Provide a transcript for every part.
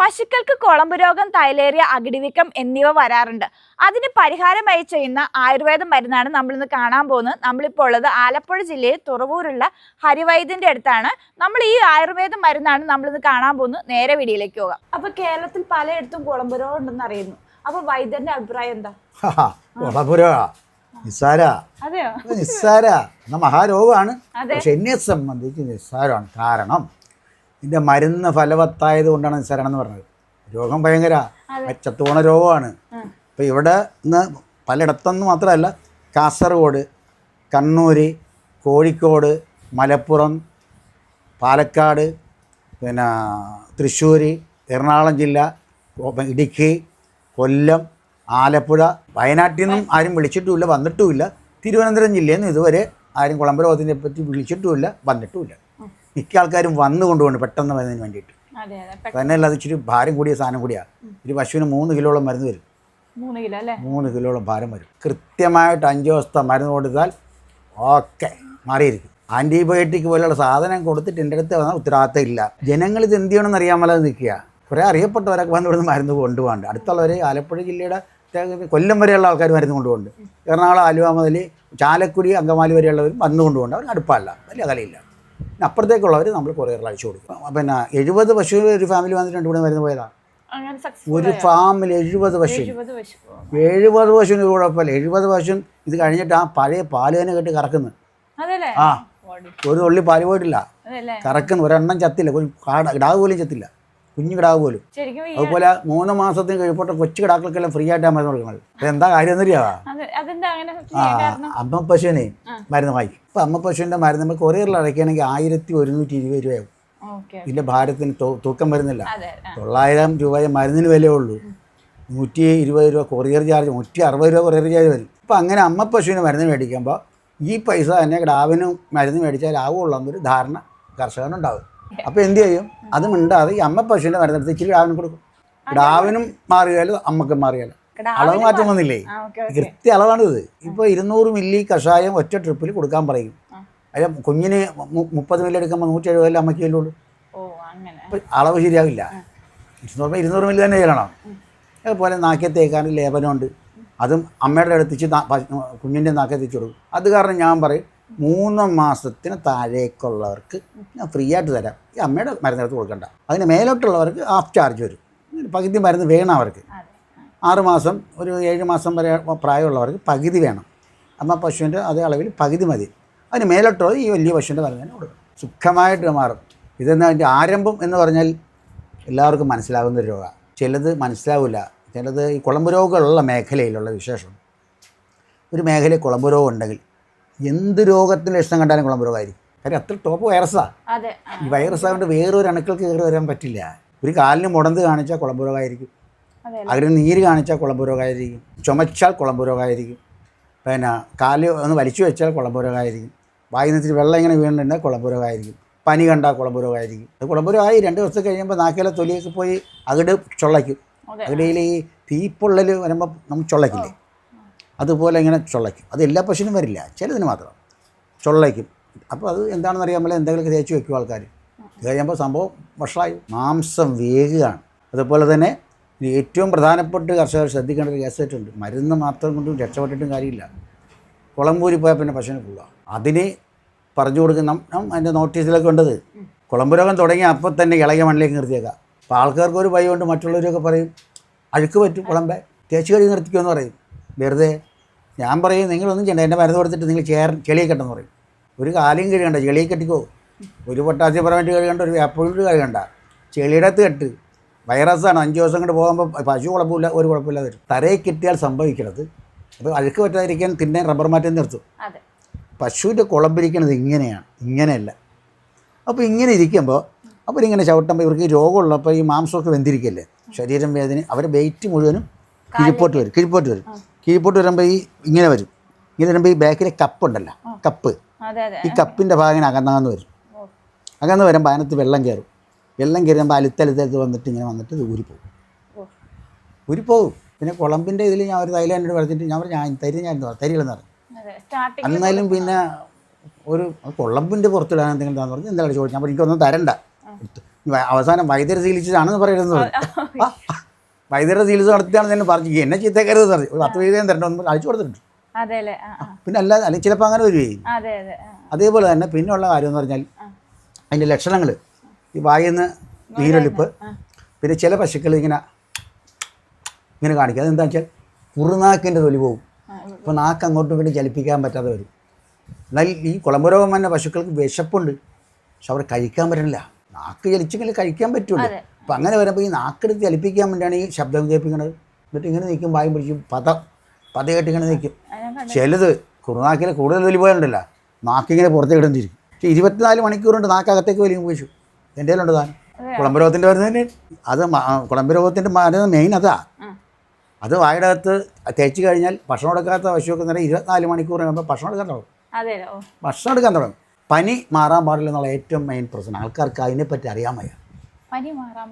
പശുക്കൾക്ക് കുളമ്പ് രോഗം തൈലേറിയ അകിടിവീക്കം എന്നിവ വരാറുണ്ട്. അതിന് പരിഹാരമായി ചെയ്യുന്ന ആയുർവേദ മരുന്നാണ് നമ്മളിന്ന് കാണാൻ പോകുന്നത്. നമ്മളിപ്പോൾ ഉള്ളത് ആലപ്പുഴ ജില്ലയിൽ തുറവൂരുള്ള ഹരിവൈദ്യന്റെ അടുത്താണ്. നമ്മൾ ഈ ആയുർവേദ മരുന്നാണ് നമ്മളിന്ന് കാണാൻ പോകുന്നത്. നേരെ വീടിയിലേക്ക് പോകാം. അപ്പൊ കേരളത്തിൽ പലയിടത്തും കുളമ്പ് രോഗം ഉണ്ടെന്ന് അറിയുന്നു. അപ്പൊ വൈദ്യന്റെ അഭിപ്രായം എന്താ? കുളപുര നിസ്സാര. നിസ്സാര. മഹാരോഗമാണ്. പക്ഷെ എന്നെ സംബന്ധിച്ച് നിസ്സാരമാണ് കാരണം ഇതിന്റെ മരുന്ന് ഫലവത്തായത് കൊണ്ടാണ് നിസ്സാരമെന്ന് പറഞ്ഞത്. രോഗം ഭയങ്കര. ചത്തുപോണ രോഗമാണ്. അപ്പോൾ ഇവിടെ ഇന്ന് പലയിടത്തൊന്നും മാത്രമല്ല കാസർഗോഡ് കണ്ണൂർ കോഴിക്കോട് മലപ്പുറം പാലക്കാട് പിന്നെ തൃശ്ശൂർ എറണാകുളം ജില്ല ഇടുക്കി കൊല്ലം ആലപ്പുഴ വയനാട്ടിൽ നിന്നും ആരും വിളിച്ചിട്ടുമില്ല വന്നിട്ടുമില്ല. തിരുവനന്തപുരം ജില്ലയിൽ നിന്ന് ഇതുവരെ ആരും കുളമ്പ് രോഗത്തിനെ പറ്റി വിളിച്ചിട്ടുമില്ല വന്നിട്ടുമില്ല. മിക്ക ആൾക്കാരും വന്നു കൊണ്ടുപോകുന്നു പെട്ടെന്ന് വരുന്നതിന് വേണ്ടിയിട്ട്. തന്നെയല്ല അത് ഇച്ചിരി ഭാരം കൂടിയ സാധനം കൂടിയാ. ഒരു പശുവിന് മൂന്ന് കിലോളം മരുന്ന് വരും. മൂന്ന് കിലോ അല്ലേ? മൂന്ന് കിലോളം ഭാരം വരും. കൃത്യമായിട്ട് അഞ്ച് ദിവസത്തെ മരുന്ന് കൊടുത്താൽ ഓക്കെ മാറിയിരിക്കും. ആന്റിബയോട്ടിക് പോലെയുള്ള സാധനം കൊടുത്തിട്ട് എന്റെ അടുത്ത് വന്നാൽ ഉത്തരവാദിത്തം ഇല്ല. ജനങ്ങൾ ഇത് എന്ത് ചെയ്യണമെന്ന് അറിയാൻ മേലാതെ നിൽക്കുക. കുറേ അറിയപ്പെട്ടവരൊക്കെ വന്ന് ഇവിടുന്ന് മരുന്ന് കൊണ്ടുപോകാണ്ട്. അടുത്തുള്ളവർ ആലപ്പുഴ ജില്ലയുടെ കൊല്ലം വരെയുള്ള ആൾക്കാർ മരുന്ന് കൊണ്ടുപോകുന്നുണ്ട് എറണാകുളം ആലുവ മുതൽ ചാലക്കുടി അങ്കമാലി വരെയുള്ളവർ വന്നു കൊണ്ടുപോകുന്നുണ്ട് അവർ അടുപ്പമല്ല. വലിയ കളിയില്ല പിന്നെ അപ്പുറത്തേക്കുള്ളവർ നമ്മൾ കൊറിയറിൽ അയച്ചു കൊടുക്കും. പിന്നെ എഴുപത് പശു ഒരു ഫാമിലി വന്നിട്ട് ഇവിടെ വരുന്ന പോയതാണ് ഒരു ഫാമിൽ എഴുപത് പശു എഴുപത് പശു. പശുവിന് കുഴപ്പമില്ല. എഴുപത് പശു ഇത് കഴിഞ്ഞിട്ട് ആ പഴയ പാൽ തന്നെ കെട്ടി കറക്കുന്നു. ആ. ഒരു തുള്ളി പാൽ പോയിട്ടില്ല. കറക്കുന്നു. ഒരെണ്ണം ചത്തില്ല. ഒരു കാട ഇടാവ് പോലും ചത്തില്ല. കുഞ്ഞു കിടാവ് പോലും അതുപോലെ മൂന്ന് മാസത്തിന് കഴിയപ്പെട്ട കൊച്ചു കിടാക്കൾക്കെല്ലാം ഫ്രീ ആയിട്ട് മരുന്ന് കൊടുക്കുന്നത്. എന്താ കാര്യം എന്നറിയാവാ? ആ അമ്മ പശുവിനെ മരുന്ന് വാങ്ങിക്കും ഇപ്പം അമ്മ പശുവിന്റെ മരുന്ന് നമ്മൾ കൊറിയറിൽ അടയ്ക്കുകയാണെങ്കിൽ ആയിരത്തി ഒരുന്നൂറ്റി ഇരുപത് രൂപയാവും. ഇതിന്റെ ഇതിന്റെ ഭാരത്തിന് തൂക്കം വരുന്നില്ല. തൊള്ളായിരം രൂപയെ മരുന്നിന് വിലയേ ഉള്ളൂ. നൂറ്റി ഇരുപത് രൂപ കൊറിയർ ചാർജ് നൂറ്റി അറുപത് രൂപ കൊറിയർ ചാർജ് വരും. ഇപ്പം അങ്ങനെ അമ്മ പശുവിന് മരുന്ന് മേടിക്കുമ്പോൾ ഈ പൈസ തന്നെ കിടാവിന് മരുന്ന് മേടിച്ചാൽ ആവുള്ളൂ എന്നൊരു ധാരണ കർഷകനുണ്ടാവും. അപ്പോൾ എന്ത് ചെയ്യും? അത് മിണ്ടാതെ ഈ അമ്മ പശുവിന്റെ മരുന്നെടുത്ത് ഇച്ചിരി ഡാവിനും കൊടുക്കും. ഡാവിനും മാറിയാലും അമ്മക്കും മാറിയാലും. അളവ് മാറ്റം വന്നില്ലേ? കൃത്യ അളവാണിത്. ഇപ്പോൾ ഇരുന്നൂറ് മില്ലി കഷായം ഒറ്റ ട്രിപ്പിൽ കൊടുക്കാൻ പറയും. അല്ല കുഞ്ഞിന് മുപ്പത് മില്ലി എടുക്കുമ്പോൾ നൂറ്റി എഴുപതിൽ അമ്മയ്ക്ക് ചെല്ലുള്ളൂ? അപ്പോൾ അളവ് ശരിയാവില്ല. ഇരുന്നൂറ് മില്ലി തന്നെ ചെല്ലണം. അതുപോലെ നാക്കിൽ തേക്കാൻ ലേപനമുണ്ട്. അതും അമ്മയുടെ അടുത്തിച്ച് കുഞ്ഞിന്റെ നാക്കിൽ തേച്ചു കൊടുക്കും. അത് കാരണം ഞാൻ പറയും മൂന്ന് മാസത്തിന് താഴേക്കുള്ളവർക്ക് ഞാൻ ഫ്രീ ആയിട്ട് തരാം. ഈ അമ്മയുടെ മരുന്നെടുത്ത് കൊടുക്കണ്ട. അതിന് മേലോട്ടുള്ളവർക്ക് ഹാഫ് ചാർജ് വരും. പകുതി മരുന്ന് വേണം അവർക്ക്. ആറുമാസം ആറ് മാസം ഒരു ഏഴ് മാസം വരെ പ്രായമുള്ളവർക്ക് പകുതി വേണം. അമ്മ പശുവിന്റെ അതേ അളവിൽ പകുതി മതി. അതിന് മേലോട്ടുള്ളത് ഈ വലിയ പശുവിന്റെ മരുന്ന് തന്നെ കൊടുക്കും സുഖമായിട്ട് മാറും. ഇതെന്ന് അതിന്റെ ആരംഭം എന്ന് പറഞ്ഞാൽ എല്ലാവർക്കും മനസ്സിലാകുന്ന ഒരു രോഗമാണ് ചിലത് മനസ്സിലാവില്ല. ചിലത് ഈ കുളമ്പ് രോഗമുള്ള മേഖലയിലുള്ള വിശേഷം. ഒരു മേഖലയിൽ കുളമ്പ് രോഗം ഉണ്ടെങ്കിൽ എന്ത് രോഗത്തിന്റെ ലക്ഷണം കണ്ടാലും കുളമ്പ് രോഗമായിരിക്കും കാര്യം അത്ര ടോപ്പ് വൈറസാണ് ഈ വൈറസ് ആയതുകൊണ്ട് വേറൊരു അണുക്കൾക്ക് കയറി വരാൻ പറ്റില്ല. ഒരു കാലിന് മുടന്ത് കാണിച്ചാൽ കുളമ്പ് രോഗമായിരിക്കും അതെ അതിന് നീര് കാണിച്ചാൽ കുളമ്പ് രോഗമായിരിക്കും ചുമച്ചാൽ കുളമ്പ് രോഗമായിരിക്കും പിന്നെ കാൽ ഒന്ന് വലിച്ചു വെച്ചാൽ കുളമ്പ് രോഗമായിരിക്കും വായിൽ വെള്ളം ഇങ്ങനെ വീണിട്ടുണ്ടെങ്കിൽ കുളമ്പ് രോഗമായിരിക്കും പനി കണ്ടാൽ കുളമ്പ് രോഗമായിരിക്കും അത് കുളമ്പ് രോഗമായി രണ്ട് ദിവസം കഴിയുമ്പോൾ നാക്കിലെ തൊലിയൊക്കെ പോയി അകിട് ചൊള്ളയ്ക്കും. അകിടയിൽ ഈ തീപ്പൊള്ളൽ വരുമ്പോൾ നമുക്ക് ചൊള്ളയ്ക്കില്ലേ? അതുപോലെ ഇങ്ങനെ ചൊള്ളയ്ക്കും. അത് എല്ലാ പശുവിനും വരില്ല. ചിലതിന് മാത്രം. ചൊള്ളയ്ക്കും. അപ്പോൾ അത് എന്താണെന്ന് അറിയാൻ പോലെ എന്തെങ്കിലുമൊക്കെ തേച്ച് വെക്കും ആൾക്കാർ കഴിയുമ്പോൾ സംഭവം വഷളായി. മാംസം വേഗുകയാണ് അതുപോലെ തന്നെ ഏറ്റവും പ്രധാനപ്പെട്ട് കർഷകർ ശ്രദ്ധിക്കേണ്ട ഒരു കേസായിട്ടുണ്ട് മരുന്ന് മാത്രം കൊണ്ടും രക്ഷപ്പെട്ടിട്ടും കാര്യമില്ല. കുളമ്പൂരി പോയാൽ പിന്നെ പശുവിനെ പോവുക അതിന് പറഞ്ഞു കൊടുക്കുന്ന അതിന്റെ നോട്ടീസിലൊക്കെ ഉണ്ടത്. കുളമ്പ് രോഗം തുടങ്ങി അപ്പം തന്നെ ഇളകിയ മണ്ണിലേക്ക് നിർത്തിയേക്കാം. അപ്പോൾ ആൾക്കാർക്ക് ഒരു ഭയം കൊണ്ട് മറ്റുള്ളവരൊക്കെ പറയും അഴുക്ക് പറ്റും കുളമ്പെ. തേച്ച് കഴുകി നിർത്തിക്കുമെന്ന് പറയും. വെറുതെ ഞാൻ പറയും നിങ്ങളൊന്നും ചെയ്യണ്ട എന്റെ മരുന്ന് കൊടുത്തിട്ട് നിങ്ങൾ ചേർ ചെളിയെ കെട്ടെന്ന് പറയും. ഒരു കാലും കഴുകണ്ട ചെളിയെ കെട്ടിക്കോ. ഒരു പൊട്ടാസ്യം പറവന്റ് കഴുകണ്ട ഒരു വേപ്പുഴുട്ട് കഴുകണ്ട. ചെളിയുടെ അകത്ത് കെട്ട്. വൈറസാണ് അഞ്ച് ദിവസം കൊണ്ട് പോകുമ്പോൾ പശു കുഴപ്പമില്ല ഒരു കുഴപ്പമില്ല വരും. തറയിൽ കിട്ടിയാൽ സംഭവിക്കുന്നത് അത് അഴുക്ക് പറ്റാതിരിക്കാൻ പിന്നെ റബ്ബർ മാറ്റം നിർത്തും. പശുവിന്റെ കുളമ്പിരിക്കണത് ഇങ്ങനെയാണ് ഇങ്ങനെയല്ല. അപ്പോൾ ഇങ്ങനെ ഇരിക്കുമ്പോൾ അപ്പോൾ ഇങ്ങനെ ചവിട്ടുമ്പോൾ ഇവർക്ക് രോഗമുള്ളപ്പോൾ ഈ മാംസമൊക്കെ വെന്തിരിക്കല്ലേ? ശരീരം വേദന അവരുടെ വെയിറ്റ് മുഴുവനും കിഴിപ്പോട്ട് വരും കിഴിപ്പോട്ട് വരും. കിഴിപ്പോട്ട് വരുമ്പോൾ ഈ ഇങ്ങനെ വരും. ഇങ്ങനെ വരുമ്പോൾ ഈ ബാക്കിലെ കപ്പ് ഉണ്ടല്ലോ. കപ്പ് ഈ കപ്പിന്റെ ഭാഗം അകന്നാന്ന് വരും. അകന്ന് വരുമ്പോൾ അതിനകത്ത് വെള്ളം കയറും വെള്ളം കയറുമ്പോൾ അലുത്തലുത്തലുത്ത് വന്നിട്ട് ഇങ്ങനെ വന്നിട്ട് ഇത് ഊരിപ്പോകും. ഊരിപ്പോകും. പിന്നെ കുളമ്പിന്റെ ഇതിൽ ഞാൻ ഒരു തൈലാൻഡ് പറഞ്ഞിട്ട് ഞാൻ പറഞ്ഞു ഞാൻ തരി ഞാൻ തരികളെന്ന് പറഞ്ഞു. എന്നാലും പിന്നെ ഒരു കുളമ്പിന്റെ പുറത്തിടാൻ എന്തെങ്കിലും താന്ന് പറഞ്ഞു എന്തായാലും ചോദിച്ചു ഞാൻ പറഞ്ഞു, എനിക്കൊന്നും തരണ്ട. അവസാനം വൈദ്യുതി ചികിത്സിച്ചാണെന്ന് വൈദ്യുതി ചികിത്സ നടത്തിയാണെന്ന് തന്നെ പറഞ്ഞു. എന്നെ ചീത്തക്കരുത് പറഞ്ഞു. ഒരു പത്ത് വൈദ്യം തരണ്ട ഒന്ന് അയച്ചു കൊടുത്തിട്ടുണ്ട്. പിന്നെ അല്ലാതെ അല്ലെങ്കിൽ ചിലപ്പോൾ അങ്ങനെ വരികയും അതെ അതെ അതേപോലെ തന്നെ പിന്നെയുള്ള കാര്യം എന്ന് പറഞ്ഞാൽ അതിന്റെ ലക്ഷണങ്ങൾ ഈ വായിന്ന് നീരൊലിപ്പ് പിന്നെ ചില പശുക്കൾ ഇങ്ങനെ ഇങ്ങനെ കാണിക്കുക അതെന്താ വെച്ചാൽ കുറുനാക്കിന്റെ തൊലി പോകും അപ്പോൾ നാക്ക് അങ്ങോട്ടും ഇങ്ങോട്ടും ചലിപ്പിക്കാൻ പറ്റാതെ വരും. എന്നാൽ ഈ കുളമ്പുരോഗം വന്ന പശുക്കൾക്ക് വിശപ്പുണ്ട്. പക്ഷെ അവർ കഴിക്കാൻ പറ്റണില്ല. നാക്ക് ചലിച്ചെങ്കിൽ കഴിക്കാൻ പറ്റുള്ളൂ. അപ്പം അങ്ങനെ വരുമ്പോൾ ഈ നാക്കെടുത്ത് ചലിപ്പിക്കാൻ വേണ്ടിയാണ് ഈ ശബ്ദം കേൾപ്പിക്കുന്നത് എന്നിട്ട് ഇങ്ങനെ നിൽക്കും വായും പിടിക്കും പത പതയായിട്ട് ഇങ്ങനെ നിൽക്കും. ചിലത് കുറുനാക്കിൽ കൂടുതൽ വലിയ പോയാലുണ്ടല്ലോ നാക്കിങ്ങനെ പുറത്തേക്ക് ഇടുന്നിരിക്കും പക്ഷേ ഇരുപത്തിനാല് മണിക്കൂറുണ്ട് നാക്കകത്തേക്ക് വലിയ പോയിച്ചു എന്റെ കയ്യിലുണ്ട് താൻ. കുളമ്പുരോഗത്തിന്റെ വരുന്നതിന് അത് കുളമ്പ് രോഗത്തിന്റെ മരുന്ന് മെയിൻ അതാ. അത് വായുടെ അകത്ത് തേച്ച് കഴിഞ്ഞാൽ ഭക്ഷണം എടുക്കാത്ത പശുവൊക്കെ നേരം ഇരുപത്തിനാല് മണിക്കൂർ കഴിയുമ്പോൾ ഭക്ഷണം എടുക്കാൻ തുടങ്ങും. ഭക്ഷണം എടുക്കാൻ തുടങ്ങും. പനി മാറാൻ പാടില്ല എന്നുള്ള ഏറ്റവും മെയിൻ പ്രശ്നം. ആൾക്കാർക്ക് അതിനെപ്പറ്റി അറിയാൻ വയ്യ.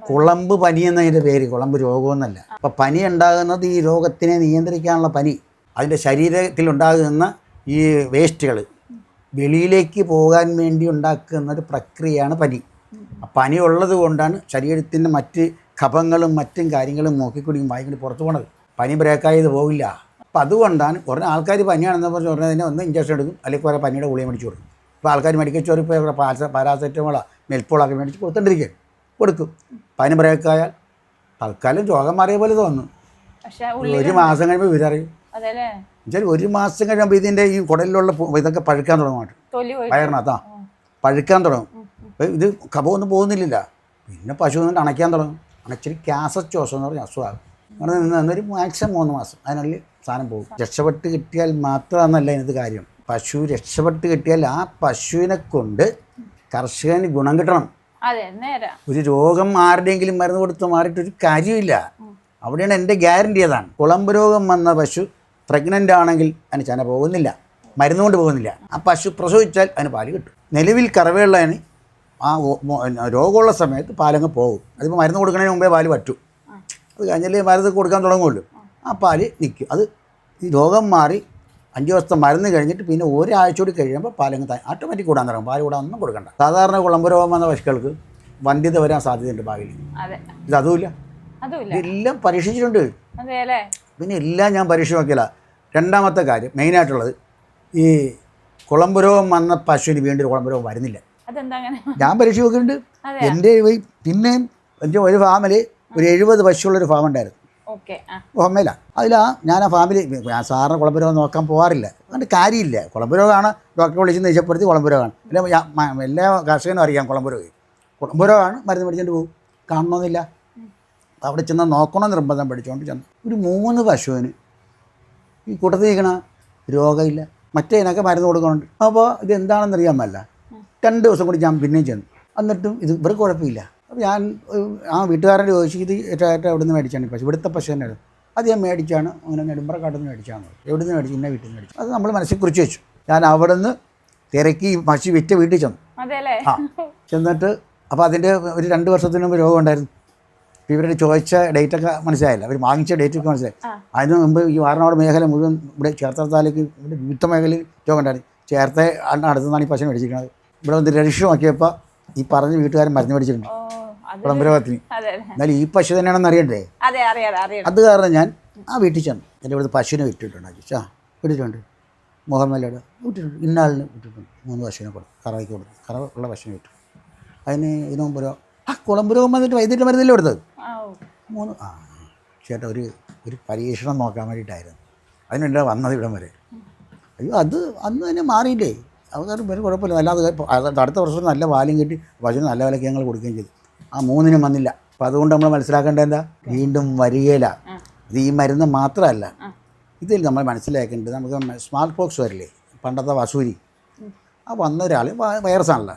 കുളമ്പ് പനി എന്നതിന്റെ പേര് കുളമ്പ് രോഗമെന്നല്ല അപ്പം പനി ഉണ്ടാകുന്നത് ഈ രോഗത്തിനെ നിയന്ത്രിക്കാനുള്ള പനി അതിന്റെ ശരീരത്തിൽ ഉണ്ടാകുന്ന ഈ വേസ്റ്റുകൾ വെളിയിലേക്ക് പോകാൻ വേണ്ടി ഉണ്ടാക്കുന്ന ഒരു പ്രക്രിയയാണ് പനി. ആ പനി ഉള്ളത് കൊണ്ടാണ് ശരീരത്തിന്റെ മറ്റ് കഫങ്ങളും മറ്റും കാര്യങ്ങളും നോക്കിക്കൂടി വായിക്കൂടി പുറത്തു പോണത്. പനി ബ്രേക്കായത് പോകില്ല അപ്പം അതുകൊണ്ടാണ് കുറേ ആൾക്കാർ പനിയാണെന്ന് പറഞ്ഞ് തന്നെ ഒന്ന് ഇഞ്ചക്ഷൻ എടുക്കും. അല്ലെങ്കിൽ കുറേ പനിയുടെ ഗുളിക മേടിച്ച് കൊടുക്കും. ഇപ്പോൾ ആൾക്കാർ മെഡിക്കൽ സ്റ്റോറിൽ പോയി പാരാസെറ്റമോളോ മെൽപ്പോളൊക്കെ മേടിച്ച് കൊടുത്തോണ്ടിരിക്കുക കൊടുക്കും. പനി ബ്രേക്കായാൽ തൽക്കാലം രോഗം മാറിയ പോലെ തോന്നും പക്ഷെ ഉള്ളി ഒരു മാസം കഴിയുമ്പോൾ വിവരറിയും എന്നുവെച്ചാൽ ഒരു മാസം കഴിയുമ്പോൾ ഇതിന്റെ ഈ കുടലിലുള്ള ഇതൊക്കെ പഴുക്കാൻ തുടങ്ങും വയറിനകത്താ പഴുക്കാൻ തുടങ്ങും. ഇത് കപമൊന്നും പോകുന്നില്ല. പിന്നെ പശു ഒന്നും അണയ്ക്കാൻ തുടങ്ങും. അണച്ചിരി ക്യാസച്ചോസം എന്ന് പറഞ്ഞ അസുഖമാകും അങ്ങനെ നിന്ന് നിന്നൊരു മാക്സിമം മൂന്ന് മാസം അതിനുള്ളിൽ സാധനം പോകും. രക്ഷപ്പെട്ട് കിട്ടിയാൽ മാത്രമെന്നല്ല ഇതിനകത്ത് കാര്യം. പശു രക്ഷപ്പെട്ട് കിട്ടിയാൽ ആ പശുവിനെ കൊണ്ട് കർഷകന് ഗുണം കിട്ടണം. ഒരു രോഗം ആരുടെയെങ്കിലും മരുന്ന് കൊടുത്ത് മാറിയിട്ടൊരു കാര്യമില്ല അവിടെയാണ് എന്റെ ഗ്യാരണ്ടി അതാണ് കുളമ്പ് രോഗം വന്ന പശു പ്രഗ്നന്റ് ആണെങ്കിൽ അതിന് ചന പോകുന്നില്ല. മരുന്ന് കൊണ്ട് പോകുന്നില്ല. ആ പശു പ്രസവിച്ചാൽ അതിന് പാൽ കിട്ടും. നിലവിൽ കറവയുള്ളതിന് ആ രോഗമുള്ള സമയത്ത് പാലങ്ങ് പോകും. അതിപ്പോൾ മരുന്ന് കൊടുക്കുന്നതിന് മുമ്പേ പാൽ പറ്റും. അത് കഴിഞ്ഞാൽ മരുന്ന് കൊടുക്കാൻ തുടങ്ങുമല്ലോ ആ പാൽ നിൽക്കും. അത് ഈ രോഗം മാറി അഞ്ച് ദിവസത്തെ മരുന്ന് കഴിഞ്ഞിട്ട് പിന്നെ ഒരാഴ്ച കൂടി കഴിയുമ്പോൾ പാലങ്ങ് ഓട്ടോമാറ്റിക് കൂടാൻ തുടങ്ങും. പാൽ കൂടാൻ ഒന്നും കൊടുക്കണ്ട. സാധാരണ കുളമ്പ് രോഗം വന്ന പശുക്കൾക്ക് വന്ധ്യത വരാൻ സാധ്യതയുണ്ട് ഭാവിയിൽ. ഇത് അതുമില്ല. ഇതെല്ലാം പരീക്ഷിച്ചിട്ടുണ്ട്. പിന്നെ എല്ലാം ഞാൻ പരീക്ഷ നോക്കിയില്ല രണ്ടാമത്തെ കാര്യം മെയിനായിട്ടുള്ളത് ഈ കുളമ്പ് രോഗം വന്ന പശുവിന് വീണ്ടും ഒരു കുളമ്പ് രോഗം വരുന്നില്ല. ഞാൻ പരീക്ഷ നോക്കിയിട്ടുണ്ട്. എന്റെ പിന്നെയും എന്റെ ഒരു ഫാമിൽ ഒരു എഴുപത് പശുവുള്ളൊരു ഫാം ഉണ്ടായിരുന്നു. ഓമ്മയിലാണ് അതിലാ ഞാൻ ആ ഫാമിലി ഞാൻ സാറിന് കുളമ്പ് രോഗം നോക്കാൻ പോകാറില്ല അതുകൊണ്ട് കാര്യമില്ല. കുളമ്പ് രോഗമാണ് ഡോക്ടറെ വിളിച്ച് നിജപ്പെടുത്തി കുളമ്പ് രോഗമാണ് എല്ലാ കർഷകനും അറിയാം കുളമ്പ് രോഗം കുളമ്പ് രോഗമാണ് മരുന്ന് മേടിച്ചുകൊണ്ട് പോകും കാണണമെന്നില്ല അവിടെ ചെന്ന് നോക്കണം നിർബന്ധം പഠിച്ചുകൊണ്ട് ചെന്ന്. ഒരു മൂന്ന് പശുവിന് ഈ കൂട്ടത്തിൽ നിൽക്കണ രോഗമില്ല. മറ്റേതിനൊക്കെ മരുന്ന് കൊടുക്കുന്നുണ്ട് അപ്പോൾ ഇത് എന്താണെന്ന് അറിയാൻ പറ്റില്ല രണ്ട് ദിവസം കൂടി ഞാൻ പിന്നെയും ചെന്നു. എന്നിട്ടും ഇത് ഇവർക്ക് കുഴപ്പമില്ല. അപ്പോൾ ഞാൻ ആ വീട്ടുകാരോട് ചോദിച്ചു ഇത് ഏറ്റവും എവിടെ നിന്ന് മേടിച്ചാണ്? പശു ഇവിടുത്തെ പശു തന്നെ അത് ഞാൻ മേടിച്ചാണ്. അങ്ങനെ നെടുമ്പറക്കാട്ടിൽ നിന്ന് മേടിച്ചാണ് എവിടെ നിന്ന് മേടിച്ചു? ഇന്ന വീട്ടിൽ നിന്ന് മേടിച്ചു. അത് നമ്മൾ മനസ്സിൽ കുറിച്ച് വെച്ചു. ഞാൻ അവിടെ നിന്ന് തിരക്കി പശു വിറ്റ വീട്ടിൽ ചെന്നു. ആ. ചെന്നിട്ട് അപ്പോൾ അതിന്റെ ഒരു രണ്ട് വർഷത്തിന് മുമ്പ് രോഗം ഉണ്ടായിരുന്നു. അപ്പോൾ ഇവരുടെ ചോദിച്ച ഡേറ്റൊക്കെ മനസ്സിലായില്ല. അവർ വാങ്ങിച്ച ഡേറ്റൊക്കെ മനസ്സിലായി. അതിന് മുമ്പ് ഈ വാറനാട് മേഖല മുഴുവൻ ഇവിടെ ചേർത്ത താലൂക്ക് ഇവിടെ വിവിധ മേഖലയിൽ രോഗം ഉണ്ടായിരുന്നു ചേർത്ത അടുത്തുനിന്നാണ് ഈ പശു മേടിച്ചിരിക്കുന്നത്. ഇവിടെ വന്ന് രജിസ്റ്റർ നോക്കിയപ്പോൾ ഈ പറഞ്ഞ വീട്ടുകാരൻ മരുന്ന് മേടിച്ചിട്ടുണ്ട്. ഓ എന്നാലും ഈ പശു തന്നെയാണെന്ന് അറിയണ്ടേ? അതെ കാരണം ഞാൻ ആ വീട്ടിൽ ചെന്നു. എന്റെ ഇവിടുത്തെ പശുവിനെ വിട്ടിട്ടുണ്ട് ചോദിച്ചാ വിട്ടിട്ടുണ്ട് മുഹമ്മല്ലയുടെ വിട്ടിട്ടുണ്ട് ഇന്നാളിന് വിട്ടിട്ടുണ്ട് മൂന്ന് പശുവിനെ കൊടുത്തു കറവയ്ക്ക് കൊടുത്തു. കറവ ഉള്ള പശുവിനെ വിട്ടു അതിന് ഇതിനു മുമ്പ് ഒരു ആ കുളമ്പ് രോഗം വന്നിട്ട് വൈദ്യുതി മരുന്നല്ലേ കൊടുത്തത്? ആ മൂന്ന് ആ ചേട്ടാ ഒരു ഒരു പരീക്ഷണം നോക്കാൻ വേണ്ടിയിട്ടായിരുന്നു. അതിനുണ്ടാ വന്നത് ഇവിടം വരെ. അയ്യോ അത് അന്ന് തന്നെ മാറിയില്ലേ? അവർ വേറെ കുഴപ്പമില്ല. അല്ലാതെ അടുത്ത വർഷം നല്ല പാലും കിട്ടി. പശുവിന് നല്ല വിലയ്ക്ക് ഞങ്ങൾ കൊടുക്കുകയും ചെയ്തു. ആ മൂന്നിനും വന്നില്ല. അപ്പം അതുകൊണ്ട് നമ്മൾ മനസ്സിലാക്കേണ്ടത് എന്താ? വീണ്ടും വരികയില്ല ഇത് ഈ മരുന്ന് മാത്രമല്ല. ഇതിൽ നമ്മൾ മനസ്സിലാക്കേണ്ടത് നമുക്ക് സ്മാർട്ട് ബോക്സ് വരില്ലേ? പണ്ടത്തെ വസൂരി. ആ വന്ന ഒരാൾ വൈറസാണല്ലോ.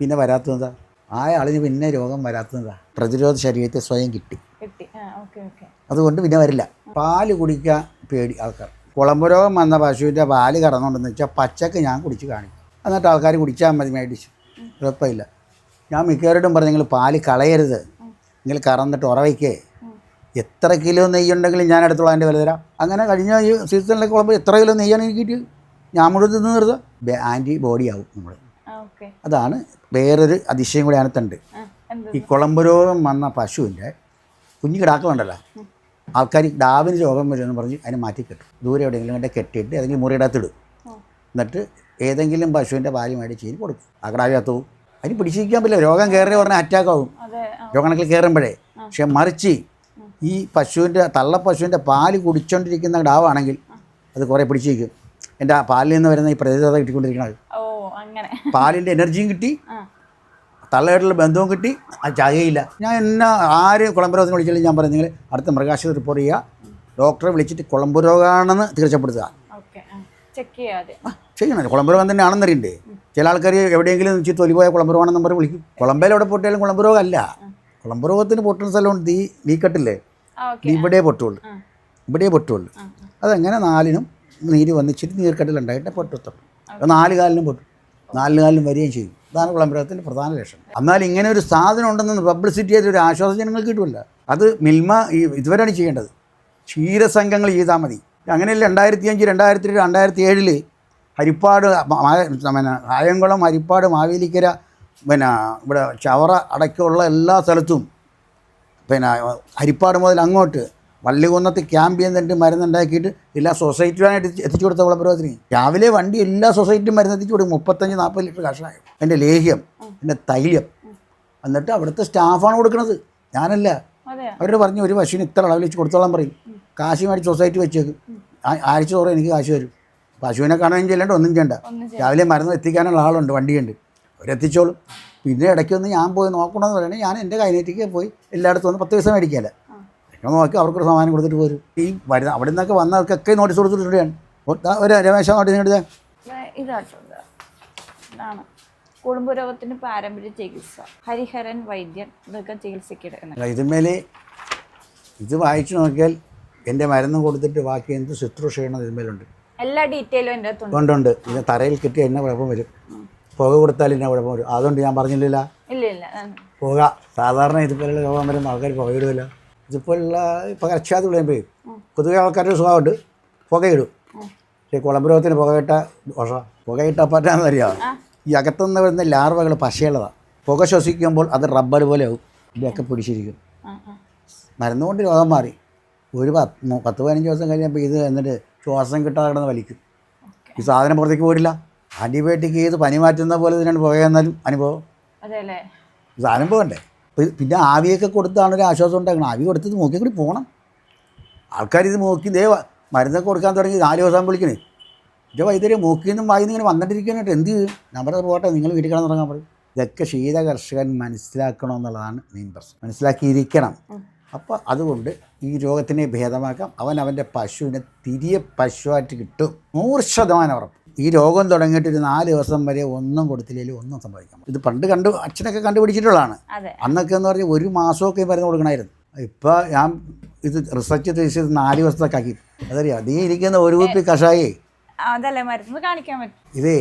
പിന്നെ വരാത്തതെന്താ ആ ആളിന് പിന്നെ രോഗം വരാത്തതാ പ്രതിരോധ ശരീരത്തെ സ്വയം കിട്ടി. അതുകൊണ്ട് പിന്നെ വരില്ല. പാൽ കുടിക്കാൻ പേടി ആൾക്കാർ. കുളമ്പ് രോഗം വന്ന പശുവിന്റെ പാൽ കറന്നുകൊണ്ടെന്ന് വെച്ചാൽ പച്ചക്ക് ഞാൻ കുടിച്ച് കാണിക്കും. എന്നിട്ട് ആൾക്കാർ കുടിച്ചാൽ മതി മേടിച്ച് കുഴപ്പമില്ല ഞാൻ മിക്കവരോടും പറഞ്ഞു നിങ്ങൾ പാൽ കളയരുത്. നിങ്ങൾ കറന്നിട്ട് ഉറവയ്ക്കേ. എത്ര കിലോ നെയ്യുണ്ടെങ്കിലും ഞാൻ അടുത്തുള്ള എന്റെ വില തരാം. അങ്ങനെ കഴിഞ്ഞ ഈ സീസണിലൊക്കെ ഉള്ളപ്പോൾ എത്ര കിലോ നെയ്യാണ് എനിക്ക് കിട്ടിയത്? ഞാൻ മുഴുവൻ തിന്ന് നിർത്തുക ആന്റി ബോഡി ആവും നമ്മൾ അതാണ് വേറൊരു അതിശയം കൂടി അതിനകത്തുണ്ട് ഈ കുളമ്പ് രോഗം വന്ന പശുവിന്റെ കുഞ്ഞു കിടാക്കളുണ്ടല്ലോ ആൾക്കാർ ഡാവിന് രോഗം വരുമെന്ന് പറഞ്ഞ് അതിനെ മാറ്റി കെട്ടും ദൂരെ എവിടെയെങ്കിലും കണ്ടെ കെട്ടിയിട്ട് ഏതെങ്കിലും മുറിയിടത്തിടും എന്നിട്ട് ഏതെങ്കിലും പശുവിന്റെ പാൽ മേടിച്ച് കൊടുക്കും. ആ കിടാവിനകത്ത് പോകും അതിന് പിടിച്ചിരിക്കാൻ പറ്റില്ല. രോഗം കയറിയ പറഞ്ഞാൽ അറ്റാക്ക് ആവും. രോഗണക്കിൽ കയറുമ്പോഴേ. പക്ഷെ മറിച്ച് ഈ പശുവിന്റെ തള്ള പശുവിന്റെ പാൽ കുടിച്ചോണ്ടിരിക്കുന്ന ഡാവാണെങ്കിൽ അത് കുറേ പിടിച്ചിരിക്കും. എന്റെ ആ പാലിൽ നിന്ന് വരുന്ന ഈ പ്രതിരോധം അങ്ങനെ. പാലിന്റെ എനർജിയും കിട്ടി. തള്ളയായിട്ടുള്ള ബന്ധവും കിട്ടി. അത് ചായയില്ല. ഞാൻ എന്നെ ആര് കുളമ്പുരോഗത്തിന് വിളിച്ചാലും ഞാൻ പറയും നിങ്ങൾ അടുത്ത മൃഗാശുപത്രി റിപ്പോർട്ട് ചെയ്യുക. ഡോക്ടറെ വിളിച്ചിട്ട് കുളമ്പ് രോഗമാണെന്ന് തീർച്ചപ്പെടുത്തുക ചെക്ക് ചെയ്യാതെ ചെയ്യണം കുളമ്പ് രോഗം തന്നെ ആണെന്നറിയണ്ടേ ചില ആൾക്കാർ എവിടെയെങ്കിലും വെച്ച് തൊലി പോയ കുളമ്പ് രോഗമാണെന്ന് പറഞ്ഞ് വിളിക്കും. കുളമ്പയിൽ എവിടെ പൊട്ടിയാലും കുളമ്പ് രോഗമല്ല. കുളമ്പ് രോഗത്തിന് പൊട്ടുന്ന സ്ഥലമുണ്ട്. തീ നീക്കട്ടില്ലേ ഇവിടെ പൊട്ടുള്ളൂ. ഇവിടെ പൊട്ടുള്ളൂ. അതങ്ങനെ നാലിനും നീര് വന്നിച്ചിട്ട് നീർക്കട്ടിലുണ്ടായിട്ട് പൊട്ടത്തുള്ളൂ നാല് കാലിനും പൊട്ടും. നാല് കാലിനും വരികയും ചെയ്യും. അതാണ് കുളമ്പരത്തിന്റെ പ്രധാന ലക്ഷണം. എന്നാൽ ഇങ്ങനെ ഒരു സാധനം ഉണ്ടെന്ന് പബ്ലിസിറ്റി ചെയ്ത ഒരു ആശ്വാസം ജനങ്ങൾക്ക് കിട്ടുമല്ല. അത് മിൽമ ഈ ഇതുവരെയാണ് ചെയ്യേണ്ടത്. ക്ഷീരസംഘങ്ങൾ ചെയ്താൽ മതി. അങ്ങനെയല്ല രണ്ടായിരത്തി അഞ്ച് രണ്ടായിരത്തി രണ്ടായിരത്തി ഏഴിൽ ഹരിപ്പാട് പിന്നെ ആയംകുളം ഹരിപ്പാട് മാവേലിക്കര പിന്നെ ഇവിടെ ചവറ അടക്കമുള്ള എല്ലാ സ്ഥലത്തും പിന്നെ ഹരിപ്പാട് മുതൽ അങ്ങോട്ട് വള്ളികുന്നത്ത് ക്യാമ്പ് ചെയ്യുന്നിട്ട് മരുന്നുണ്ടാക്കിയിട്ട് എല്ലാ സൊസൈറ്റിയിലാണ് എത്തിച്ചു കൊടുത്ത കുളപ്പുരത്തിന് രാവിലെ വണ്ടി എല്ലാ സൊസൈറ്റിയും മരുന്ന് എത്തിച്ചു കൊടുക്കും. മുപ്പത്തഞ്ച് നാൽപ്പത് ലിറ്റർ കഷായം. എന്റെ ലേഹ്യം എന്റെ തൈലം. എന്നിട്ട് അവിടുത്തെ സ്റ്റാഫാണ് കൊടുക്കുന്നത് ഞാനല്ല. അവരോട് പറഞ്ഞു ഒരു പശുവിന് ഇത്ര അളവിൽ വെച്ച് കൊടുത്തോളാൻ പറയും. കാശ് മേടിച്ച് സൊസൈറ്റി വെച്ചേക്കും. ആഴ്ച തോറും എനിക്ക് കാശ് തരും. പശുവിനെ കാണുകയും ചെയ്യണ്ട. ഒന്നും ചെയ്യണ്ട. രാവിലെ മരുന്ന് എത്തിക്കാനുള്ള ആളുണ്ട് വണ്ടിയുണ്ട്. അവരെത്തിച്ചോളും. പിന്നെ ഇടയ്ക്കൊന്ന് ഞാൻ പോയി നോക്കണമെന്ന് പറയണേ ഞാൻ എന്റെ കൈനേറ്റിക്ക് പോയി എല്ലായിടത്തും ഒന്ന് പത്ത് ദിവസം മേടിക്കാല്ല എന്നെ നോക്കി അവർക്കൊരു സമ്മാനം കൊടുത്തിട്ട് പോരും. ഈ വരുന്ന അവിടെ നിന്നൊക്കെ വന്നവർക്കൊക്കെ നോട്ടീസ് കൊടുത്തിട്ടുണ്ട് ഒരു രമേശ നോട്ടീസ് എടുത്തേ. ഇതാണ്. കുടുംബ രോഗത്തിന് പാരമ്പര്യ ചികിത്സ. ഹരിഹരൻ വൈദ്യൻ ഇതൊക്കെ ചികിത്സയ്ക്ക് എടുക്കുന്നത്. ഇതുമേലെ ഇത് വായിച്ചു നോക്കിയാൽ എന്റെ മരുന്ന് കൊടുത്തിട്ട് ബാക്കി എന്ത് ശുശ്രൂഷ ചെയ്യണം ഇതിന്മേലുണ്ട്. എല്ലാ ഡീറ്റെയിലും എന്റെ ഉണ്ട് ഉണ്ടുണ്ട് ഇത് തറയിൽ കിട്ടി എന്നെ കുഴപ്പം വരും. പുക കൊടുത്താൽ എന്നെ കുഴപ്പം വരും. അതുകൊണ്ട് ഞാൻ പറഞ്ഞില്ല ഇല്ല ഇല്ല. പുക സാധാരണ ഇതുപോലുള്ള രോഗം വരുന്ന ആൾക്കാർ പുകയിടില്ല ഇതുപോലുള്ള പകർച്ചവ്യാധി വിളിയുമ്പോൾ പൊതുവെ ആൾക്കാരുടെ സ്വഭാവമുണ്ട്. പുകയിടും പക്ഷേ കുളമ്പ് രോഗത്തിന് പുകയിട്ട ദോഷം. പുകയിട്ട പറ്റാന്നറിയാം ഈ അകത്തുനിന്ന് വരുന്ന ലാർവകൾ പശയുള്ളതാണ് പുക ശ്വസിക്കുമ്പോൾ അത് റബ്ബർ പോലെ ആവും. ഇതൊക്കെ പിടിച്ചിരിക്കും. മരുന്നുകൊണ്ട് രോഗം മാറി. ഒരു പത്ത് പത്ത് പതിനഞ്ച് ദിവസം കഴിഞ്ഞപ്പോൾ ഇത് എന്നിട്ട് ശ്വാസം കിട്ടാതെ കിടന്ന് വലിക്കും ഈ സാധനം പുറത്തേക്ക് പോയിട്ടില്ല. ആന്റിബയോട്ടിക് ചെയ്ത് പനി മാറ്റുന്ന പോലെ ഇതിനാണ് പുകയെന്നാലും അനുഭവം. സാധനം പോകണ്ടേ? പിന്നെ ആവിയൊക്കെ കൊടുത്താണ് ഒരു ആശ്വാസം ഉണ്ടാക്കണം ആവി കൊടുത്തത് നോക്കി കൂടി പോകണം ആൾക്കാർ ഇത് നോക്കി ദേ മരുന്നൊക്കെ കൊടുക്കാൻ തുടങ്ങി. നാല് ദിവസം വിളിക്കണേ. ഇത് വൈദ്യരെ മൂക്കിൽ നിന്നും വായിന്ന് ഇങ്ങനെ വന്നിട്ടിരിക്കാനായിട്ട് എന്ത്? ചെയ്യും നമ്മുടെ പോട്ടെ. നിങ്ങൾ വീട്ടിൽ കിടന്ന് തുടങ്ങാൻ പറയും. ഇതൊക്കെ ക്ഷീത കർഷകൻ മനസ്സിലാക്കണമെന്നുള്ളതാണ് മെയിൻ പ്രശ്നം. മനസ്സിലാക്കിയിരിക്കണം. അപ്പോൾ അതുകൊണ്ട് ഈ രോഗത്തിനെ ഭേദമാക്കാം. അവൻ അവന്റെ പശുവിനെ തിരികെ പശുവായിട്ട് കിട്ടും. നൂറ് ശതമാനം ഉറപ്പ്. ഈ രോഗം തുടങ്ങിയിട്ട് ഒരു നാല് ദിവസം വരെ ഒന്നും കൊടുത്തില്ലെങ്കിൽ ഒന്നും സംഭവിക്കാം ഇത് പണ്ട് കണ്ടു അച്ഛനൊക്കെ കണ്ടുപിടിച്ചിട്ടുള്ളതാണ്. അന്നൊക്കെ എന്ന് പറഞ്ഞാൽ ഒരു മാസമൊക്കെ മരുന്ന് കൊടുക്കണമായിരുന്നു. ഇപ്പോൾ ഞാൻ ഇത് റിസർച്ച് ചെയ്ത് നാല് ദിവസത്തേക്ക് ആക്കി. അതറിയാം? നീ ഇരിക്കുന്ന ഒരു കുപ്പി കഷായേ. അതല്ലേ മരുന്ന് കാണിക്കാൻ പറ്റും. ഇതേ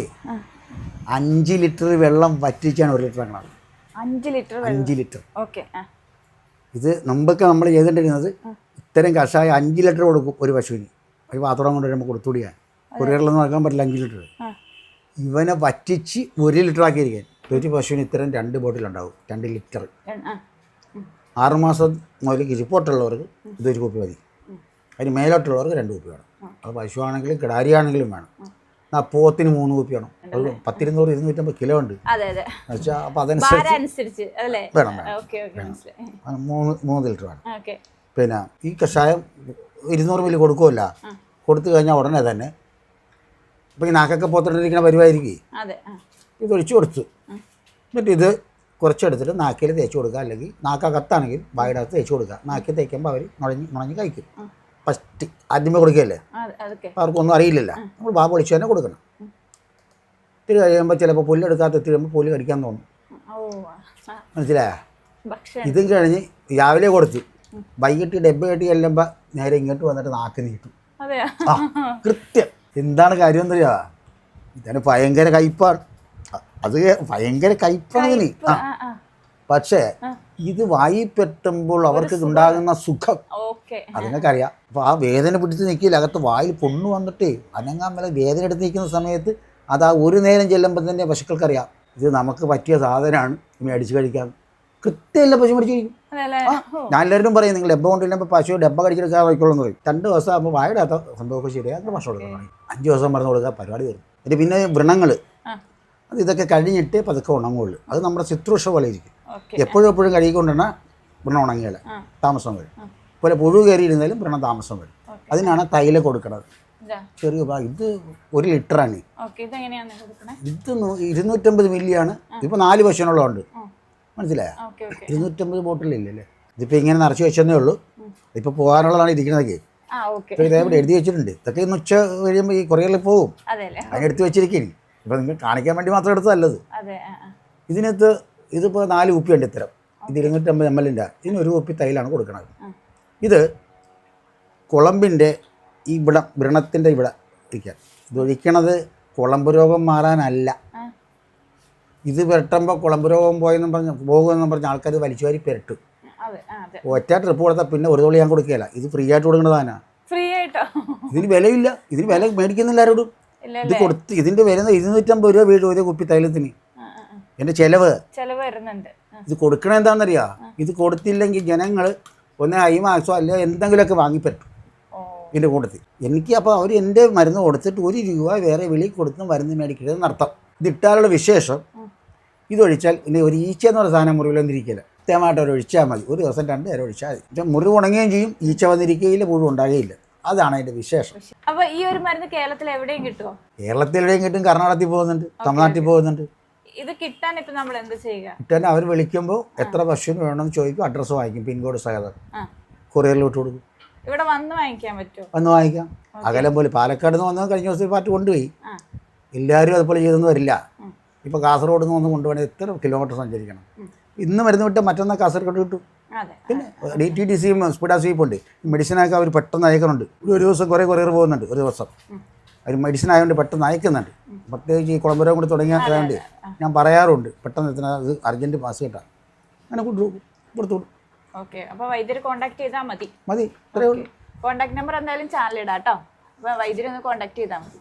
അഞ്ച് ലിറ്റർ വെള്ളം വറ്റിച്ചാണ് ഒരു ലിറ്റർ അങ്ങനെ അഞ്ച് ലിറ്റർ അഞ്ച് ലിറ്റർ. ഓക്കെ ഇത് മുമ്പൊക്കെ നമ്മൾ ചെയ്തിട്ടിരുന്നത് ഇത്തരം കഷായ അഞ്ച് ലിറ്റർ കൊടുക്കും ഒരു പശുവിന്. ഒരു പാത്രം കൊണ്ട് വരുമ്പോൾ കൊടുത്തുകൂടിയാൻ കുറിയറിലൊന്നും നടക്കാൻ പറ്റില്ല അഞ്ച് ലിറ്റർ. ഇവനെ വറ്റിച്ച് ഒരു ലിറ്റർ ആക്കിയിരിക്കാൻ. ഒരു പശുവിന് ഇത്തരം രണ്ട് ബോട്ടിലുണ്ടാവും. രണ്ട് ലിറ്റർ. ആറുമാസം മുതൽ കിരിപ്പോട്ടുള്ളവർക്ക് ഇതൊരു കുപ്പി മതി. അതിന് മേലോട്ടുള്ളവർക്ക് രണ്ട് കുപ്പി വേണം. അത് പശുവാണെങ്കിലും കിടാരിയാണെങ്കിലും വേണം. പോത്തിന് മൂന്ന് കുപ്പി വേണം. അത് പത്തിരുന്നൂറ് ഇരുന്നൂറ്റമ്പത് കിലോ ഉണ്ട്. വെച്ചാൽ അതനുസരിച്ച് വേണം വേണം. മൂന്ന് മൂന്ന് ലിറ്റർ വേണം. പിന്നെ ഈ കഷായം ഇരുന്നൂറ് മില്ലി കൊടുക്കുമല്ല കൊടുത്തു കഴിഞ്ഞാൽ ഉടനെ തന്നെ ഇപ്പോൾ ഈ നാക്കൊക്കെ പോത്തിട്ടിരിക്കുന്ന പരിവായിരിക്കും ഇത് ഒഴിച്ചു കൊടുത്തു. എന്നിട്ട് ഇത് കുറച്ചെടുത്തിട്ട് നാക്കിൽ തേച്ച് കൊടുക്കുക. അല്ലെങ്കിൽ നാക്കകത്താണെങ്കിൽ ബാഗിനകത്ത് തേച്ച് കൊടുക്കുക. നാക്കിൽ തേക്കുമ്പോൾ അവർ നുഴഞ്ഞ് നുണഞ്ഞ് കഴിക്കും. ഫസ്റ്റ് ആദ്യമേ കൊടുക്കുകയല്ലേ? അവർക്കൊന്നും അറിയില്ലല്ലോ. നമ്മൾ ബാബ ഒളിച്ചു തന്നെ കൊടുക്കണം. ഇത്തിരി കഴിയുമ്പോൾ ചിലപ്പോൾ പുല്ലെടുക്കാത്ത ഇത്തിരി കഴിയുമ്പോൾ പുല്ല് കടിക്കാൻ തോന്നും. മനസ്സിലായോ? ഇതും കഴിഞ്ഞ് രാവിലെ കൊടുത്തു. വൈകിട്ട് ഡബ്ബ കെട്ടി ചെല്ലുമ്പോൾ നേരെ ഇങ്ങോട്ട് വന്നിട്ട് നാക്ക് നീട്ടും. ആ കൃത്യം. എന്താണ് കാര്യം എന്നറിയാ? ഇതാണ് ഭയങ്കര കയ്പാണ്. അത് ഭയങ്കര കയ്പാണ് ഇതിന്. ആ. പക്ഷേ ഇത് വായി പെട്ടുമ്പോൾ അവർക്ക് ഉണ്ടാകുന്ന സുഖം. അതിനൊക്കെ അറിയാം. അപ്പോൾ ആ വേദന പിടിച്ച് നിൽക്കില്ല അകത്ത് വായിൽ പൊണ്ണു വന്നിട്ടേ അനങ്ങാൻ മേലെ വേദന എടുത്ത് നിൽക്കുന്ന സമയത്ത് അത് ആ ഒരു നേരം ചെല്ലുമ്പോൾ തന്നെ പശുക്കൾക്കറിയാം. ഇത് നമുക്ക് പറ്റിയ സാധനമാണ്. ഇനി അടിച്ചു കഴിക്കാം. കൃത്യമില്ല പശു മടിച്ചിരിക്കും കഴിക്കും ഞാൻ എല്ലാവരും പറയും നിങ്ങൾ ഡബ്ബ കൊണ്ടില്ലെങ്കിൽ പശു ഡബ്ബ കടിച്ചെടുക്കാൻ വയ്ക്കുള്ളൂ എന്ന് പറയും. രണ്ട് ദിവസം ആകുമ്പോൾ വായുടെ സംഭവമൊക്കെ ശരിയാ അത് ഭക്ഷണം കൊടുക്കണം അഞ്ച് ദിവസം മറന്നു കൊടുക്കുക പരിപാടി വരും എന്നിട്ട് പിന്നെ വ്രണങ്ങൾ അത് ഇതൊക്കെ കഴിഞ്ഞിട്ട് പതുക്കെ ഉണങ്ങുള്ളൂ. അത് നമ്മുടെ ശുശ്രൂഷ പോലെ ഇരിക്കും. എപ്പോഴും എപ്പോഴും കഴുകിക്കൊണ്ടിരുന്ന വ്രണം ഉണങ്ങിയാൽ താമസം വരും. അതുപോലെ പുഴു കയറിയിരുന്നാലും വ്രണം താമസം വരും. അതിനാണ് തൈല കൊടുക്കുന്നത് ചെറിയ ഭാഗം ഇത് ഒരു ലിറ്ററാണ്. ഇത് ഇരുന്നൂറ്റമ്പത് മില്ലിയാണ്. ഇപ്പൊ നാല് പശുവിനുള്ളതുണ്ട് മനസ്സിലായ മനസ്സിലായോ? ബോട്ടിൽ ഇല്ലല്ലേ ഇരുന്നൂറ്റമ്പത് ബോട്ടിലില്ലല്ലേ ഇതിപ്പോൾ ഇങ്ങനെ നിറച്ച് വെച്ചതേ ഉള്ളൂ. ഇപ്പൊ പോകാനുള്ളതാണ് ഇരിക്കുന്നതൊക്കെ ഇപ്പോൾ ഇതേവിടെ എഴുതി വെച്ചിട്ടുണ്ട്. ഇതൊക്കെ ഇന്ന് ഉച്ച കഴിയുമ്പോൾ ഈ കുറേ പോകും അതെല്ലേ അതിനെടുത്ത് വെച്ചിരിക്കും ഇപ്പൊ നിങ്ങൾ കാണിക്കാൻ വേണ്ടി മാത്രം എടുത്തതല്ലത്. ഇതിനകത്ത് ഇതിപ്പോൾ നാല് കുപ്പിയുണ്ട് ഇത്തരം. ഇത് ഇരുന്നൂറ്റമ്പത് എം എല്ലിന്റെ ഇതിന് ഒരു കുപ്പി തൈലാണ് കൊടുക്കുന്നത് ഇത് കുളമ്പിന്റെ ഈ ഇവിടെ വ്രണത്തിന്റെ ഇവിടെ ഇരിക്കുക ഇത് ഒഴിക്കണത് കുളമ്പ് രോഗം മാറാനല്ല. ഇത് പുരട്ടുമ്പോൾ കുളമ്പ് രോഗം പോയെന്നും പറഞ്ഞ് പോകുമെന്നും പറഞ്ഞ് ആൾക്കാർ വലിച്ചുവാരി പുരട്ടും. ഒറ്റ ട്രിപ്പ് കൊടുത്താൽ പിന്നെ ഒരു തുള്ളി ഞാൻ കൊടുക്കുകയില്ല. ഇത് ഫ്രീ ആയിട്ട് കൊടുക്കുന്നതാണ് ഫ്രീ ആയിട്ടോ ഇതിന് വിലയില്ല. ഇതിന് വില മേടിക്കുന്നില്ല ആരോടും. ഇത് കൊടുത്ത് ഇതിന്റെ വില ഇരുന്നൂറ്റമ്പത് രൂപ വീട് ഒരു കുപ്പി തൈലത്തിന്. എന്റെ ചിലവ്. ചെലവ് വരുന്നുണ്ട്. ഇത് കൊടുക്കണ എന്താണെന്നറിയാ ഇത് കൊടുത്തില്ലെങ്കിൽ ജനങ്ങൾ ഒന്ന് ഐമാക്സോ അല്ലെ എന്തെങ്കിലുമൊക്കെ വാങ്ങിപ്പറ്റും ഇതിന്റെ കൂട്ടത്തിൽ. എനിക്ക് അപ്പോൾ അവർ എന്റെ മരുന്ന് കൊടുത്തിട്ട് ഒരു രൂപ വേറെ വെളിയിൽ കൊടുത്ത് മരുന്ന് മേടിക്കരുത് നടത്താം ഇതിട്ടാലുള്ള വിശേഷം. ഇതൊഴിച്ചാൽ ഇനി ഒരു ഈച്ച എന്ന് പറയുന്ന സാധനം മുറിവിൽ വന്നിരിക്കില്ല കൃത്യമായിട്ട് അവർ ഒഴിച്ചാൽ മതി. ഒരു ദിവസം രണ്ട് നേരം ഒഴിച്ചാൽ മതി. മുറിവ് ഉണങ്ങുകയും ചെയ്യും. ഈച്ച വന്നിരിക്കുകയില്ല മുഴുവൻ ഉണ്ടാകുകയില്ല. അതാണ് അതിന്റെ വിശേഷം. അപ്പൊ ഈ ഒരു മരുന്ന് കേരളത്തിൽ എവിടെയും കിട്ടുമോ കേരളത്തിലെവിടെയും കിട്ടും. കർണാടകത്തിൽ പോകുന്നുണ്ട്. തമിഴ്നാട്ടിൽ പോകുന്നുണ്ട്. ഇത് കിട്ടാൻ ഇപ്പൊ നമ്മൾ എന്ത് ചെയ്യുക? കിട്ടാൻ അവർ വിളിക്കുമ്പോൾ എത്ര വർഷം വേണമെന്ന് ചോദിക്കും അഡ്രസ്സ് വാങ്ങിക്കും പിൻകോഡ് സഹിതം കൊറിയറിലോട്ട് കൊടുക്കും. ഇവിടെ വന്ന് വാങ്ങിക്കാൻ പറ്റുമോ? വന്ന് വാങ്ങിക്കാം. അകലം പോലെ പാലക്കാട് നിന്ന് വന്നത് കഴിഞ്ഞ ദിവസം പാർട്ടി കൊണ്ടുപോയി. എല്ലാവരും അതുപോലെ ചെയ്തൊന്നും വരില്ല. ഇപ്പൊ ഇപ്പോൾ കാസർഗോഡ് നിന്ന് വന്ന് കൊണ്ടുപോകണേ എത്ര കിലോമീറ്റർ സഞ്ചരിക്കണം. ഇന്ന് മരുന്ന് വിട്ട് മറ്റന്നാൾ കാസർഗോഡ് കിട്ടും. പിന്നെ ഡി ടി ഡി സിയും സ്പീഡാ ഉണ്ട്. മെഡിസിനൊക്കെ അവർ പെട്ടെന്ന് അയക്കുന്നുണ്ട്. ഒരു ദിവസം കുറേ കൊറിയർ പോകുന്നുണ്ട് ഒരു ദിവസം. അവർ മെഡിസിൻ ആയതുകൊണ്ട് പെട്ടെന്ന് അയക്കുന്നുണ്ട് പ്രത്യേകിച്ച് ഈ കുളമ്പരം കൂടി തുടങ്ങിയ വേണ്ടി ഞാൻ പറയാറുണ്ട് പെട്ടെന്ന് എത്തുന്ന അത് അർജന്റ് പാസ് കിട്ടാം. അങ്ങനെ കൊടുത്തു കൊടുത്തു. ഓക്കെ അപ്പോൾ വൈദ്യരെ കോൺടാക്ട് ചെയ്താൽ മതി. മതി ഇത്രയേ ഉള്ളൂ. കോൺടാക്ട് നമ്പർ എന്തായാലും ചാനലിടാം കേട്ടോ അപ്പോൾ വൈദ്യരെ ഒന്ന് കോൺടാക്ട് ചെയ്താൽ മതി.